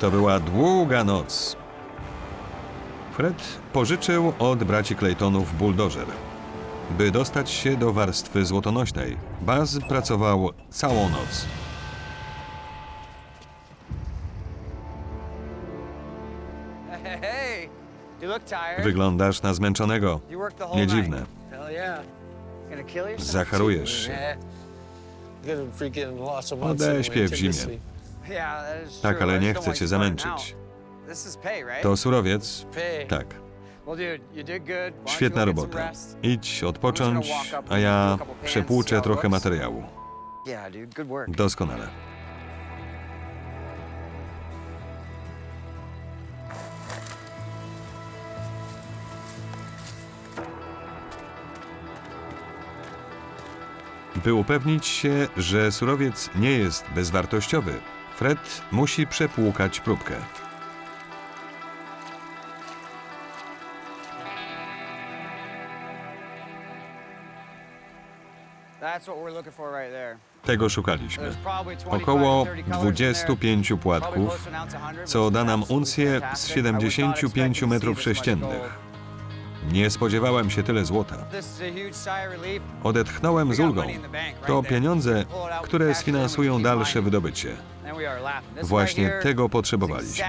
To była długa noc. Fred pożyczył od braci Claytonów buldożer. By dostać się do warstwy złotonośnej, Baz pracował całą noc. Wyglądasz na zmęczonego. Nie dziwne. Zacharujesz się. Odeśpię w zimie. Tak, ale nie chcę cię zamęczyć. To surowiec? Tak. Świetna robota. Idź odpocząć, a ja przepłuczę trochę materiału. Doskonale. By upewnić się, że surowiec nie jest bezwartościowy, Fred musi przepłukać próbkę. Tego szukaliśmy. There's probably 25 Około to 30 colors in there. 25 Probably płatków, co da nam uncję z fantastic. I was not 75 expecting to see metrów sześciennych. Nie spodziewałem się tyle złota. Odetchnąłem z ulgą. To pieniądze, które sfinansują dalsze wydobycie. Właśnie tego potrzebowaliśmy.